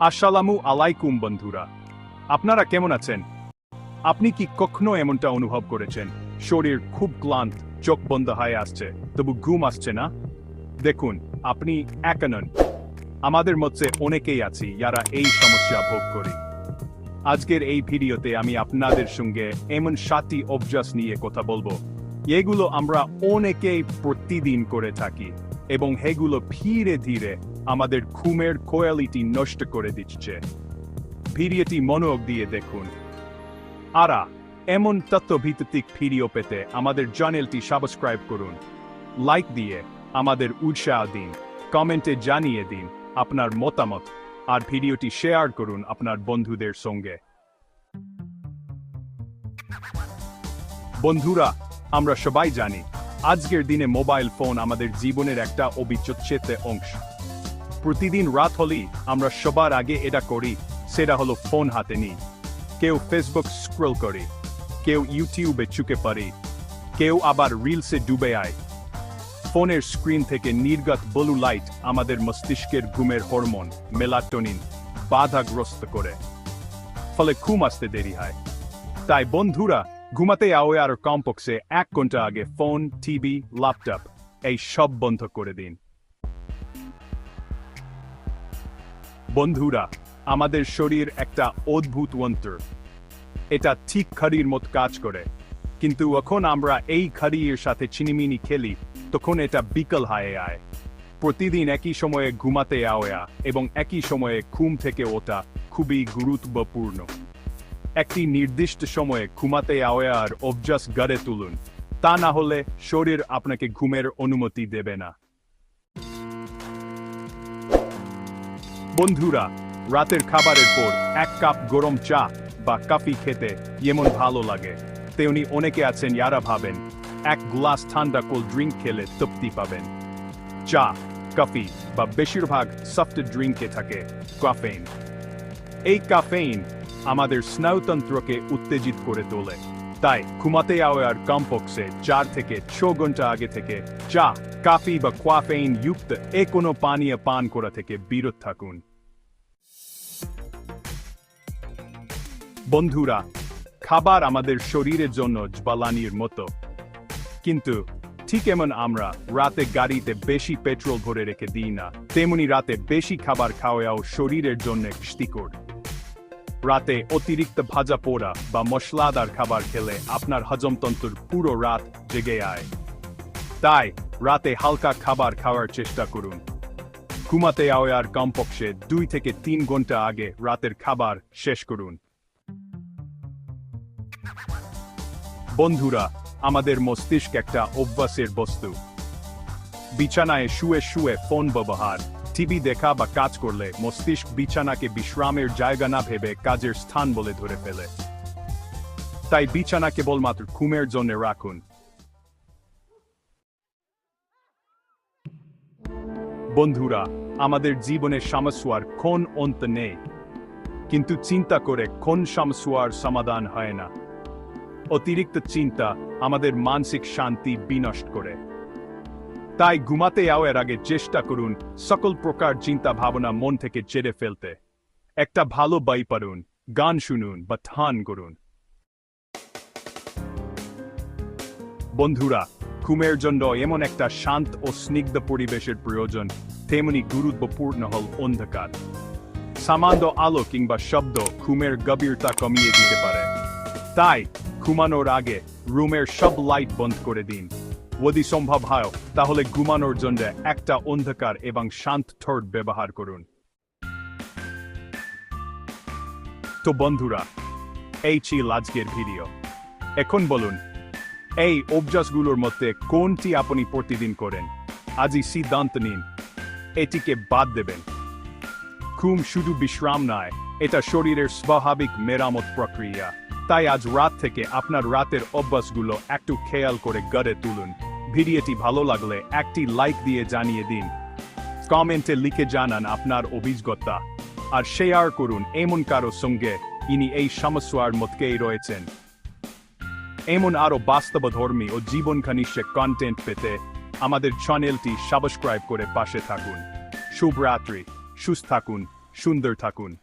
আসসালামু আলাইকুম বন্ধুরা। আপনারা কেমন আছেন? আপনি কি কখনো এমনটা অনুভব করেছেন? শরীর খুব ক্লান্ত, চোখ বন্ধ হয়ে আসছে, তবু ঘুম আসছে না? দেখুন, আপনি একা আমাদের মধ্যে অনেকেই আছি, যারা এই সমস্যা ভোগ করি। আজকের এই ভিডিওতে আমি আপনাদের সঙ্গে এমন সাতটি অভ্যাস নিয়ে কথা বলব। এগুলো আমরা অনেকেই প্রতিদিন করে থাকি। এবং হেগুলো ধীরে ধীরে আমাদের ঘুমের কোয়ালিটি নষ্ট করে দিচ্ছে। ভিডিওটি মনোযোগ দিয়ে দেখুন। আরা, এমন তথ্যভিত্তিক ভিডিও পেতে আমাদের চ্যানেলটি সাবস্ক্রাইব করুন। লাইক দিয়ে আমাদের উৎসাহ দিন। কমেন্টে জানিয়ে দিন আপনার মতামত আর ভিডিওটি শেয়ার করুন আপনার বন্ধুদের সঙ্গে। বন্ধুরা, আমরা সবাই জানি আজকের দিনে মোবাইল ফোন আমাদের জীবনের একটা অবিচ্ছেদ্য অংশ। প্রতিদিন রাত হলেই আমরা সবার আগে এটা করি, সেটা হলো ফোন হাতে নিই কেউ ফেসবুক স্ক্রল করে, কেউ ইউটিউবে চুকে পড়ে, কেউ আবার রিলসে ডুবে আয়। ফোনের স্ক্রিন থেকে নির্গত ব্লু লাইট আমাদের মস্তিষ্কের ঘুমের হরমোন মেলাটোনিন বাধাগ্রস্ত করে। ফলে ঘুম আসতে দেরি হয়। তাই বন্ধুরা ঘুমাতে আওয়ে আর কমপক্ষে এক ঘণ্টা আগে ফোন, টিভি, ল্যাপটপ, এই সব বন্ধ করে দিন। বন্ধুরা, আমাদের শরীর একটা অদ্ভুত যন্ত্র। এটা ঠিক খাড়ির মত কাজ করে। কিন্তু এখন আমরা এই খাড়ির সাথে চিনিমিনি খেলি, তখন এটা বিকল হয়ে আয় প্রতিদিন একই সময়ে ঘুমাতে আওয়া এবং একই সময়ে ঘুম থেকে ওঠা খুবই গুরুত্বপূর্ণ। একটি নির্দিষ্ট সময়ে ঘুমাতে আওয়ার অভ্যাস গড়ে তুলুন। তা না হলে শরীর আপনাকে ঘুমের অনুমতি দেবে না। বন্ধুরা, রাতের খাবারের পর এক কাপ গরম চা বা কফি খেতে যেমন ভালো লাগে। তেমনি অনেকে আছেন যারা ভাবেন, এক গ্লাস ঠান্ডা কোল্ড ড্রিঙ্ক খেলে তৃপ্তি পাবেন। চা, কফি বা বেশিরভাগ সফট ড্রিঙ্কে থাকে কাফেইন এই কাফেইন আমাদের স্নায়ুতন্ত্রকে উত্তেজিত করে তোলে। তাই ঘুমাতে যাওয়ার কমপক্ষে চার থেকে ছ ঘণ্টা আগে থেকে চা, কফি বা কোয়াফেইন যুক্ত এ কোনো পানীয় পান করা থেকে বিরত থাকুন। বন্ধুরা, খাবার আমাদের শরীরের জন্য জ্বালানির মতো। কিন্তু ঠিক এমন আমরা রাতে গাড়িতে বেশি পেট্রোল ভরে রেখে দিই না, তেমনি রাতে বেশি খাবার খাওয়াও শরীরের জন্য ক্ষতিকর। রাতে অতিরিক্ত ভাজা পোড়া বা মশলাদার খাবার খেলে আপনার হজমতন্ত্র পুরো রাত জেগে আয়। তাই রাতে হালকা খাবার খাওয়ার চেষ্টা করুন। ঘুমাতে আওয়ার কমপক্ষে দুই থেকে তিন ঘণ্টা আগে রাতের খাবার শেষ করুন। বন্ধুরা, আমাদের মস্তিষ্ক একটা অভ্যাসের বস্তু। বিছানায় শুয়ে শুয়ে ফোন ব্যবহার। টিভি দেখা বা কাজ করলে, মস্তিষ্ক বিছানাকে বিশ্রামের জায়গা না ভেবে কাজের স্থান বলে ধরে ফেলে। তাই বিছানা কেবলমাত্র ঘুমের জন্য রাখুন। বন্ধুরা, আমাদের জীবনে সমস্যার কোন অন্ত নেই। কিন্তু চিন্তা করে কোন সমস্যার সমাধান হয় না। অতিরিক্ত চিন্তা আমাদের মানসিক শান্তি বিনষ্ট করে। তাই ঘুমাতে যাওয়ার আগে চেষ্টা করুন সকল প্রকার চিন্তা ভাবনা মন থেকে চেড়ে ফেলতে। একটা ভালো বই পড়ুন গান শুনুন বা ঠান করুন। বন্ধুরা, ঘুমের জন্য এমন একটা শান্ত ও স্নিগ্ধ পরিবেশের প্রয়োজন, তেমনি গুরুত্বপূর্ণ হল অন্ধকার। সামান্য আলো কিংবা শব্দ ঘুমের গভীরতা কমিয়ে দিতে পারে। তাই, ঘুমানোর আগে রুমের সব লাইট বন্ধ করে দিন। যদি সম্ভব হয়, তাহলে ঘুমানোর জন্য একটা অন্ধকার এবং শান্ত ঠোঁট ব্যবহার করুন। তো বন্ধুরা, এই ছিল আজকের ভিডিও। এখন বলুন, এই অভ্যাসগুলোর মধ্যে কোনটি আপনি প্রতিদিন করেন? আজই সিদ্ধান্ত নিন, এটিকে বাদ দেবেন। ঘুম শুধু বিশ্রাম নয়, এটা শরীরের স্বাভাবিক মেরামত প্রক্রিয়া। তাই আজ রাত থেকে আপনার রাতের অভ্যাসগুলো একটু খেয়াল করে গড়ে তুলুন। ভিডিওটি ভালো লাগলে একটি লাইক দিয়ে জানিয়ে দিন। কমেন্টে লিখে জানান আপনার অভিজ্ঞতা। আর শেয়ার করুন এমন কারও সঙ্গে, ইনি এই সমস্যার মধ্যেই রয়েছেন। এমন আরও বাস্তবধর্মী ও জীবন ঘনিষ্ঠ কন্টেন্ট পেতে আমাদের চ্যানেলটি সাবস্ক্রাইব করে পাশে থাকুন। শুভরাত্রি সুস্থ থাকুন, সুন্দর থাকুন।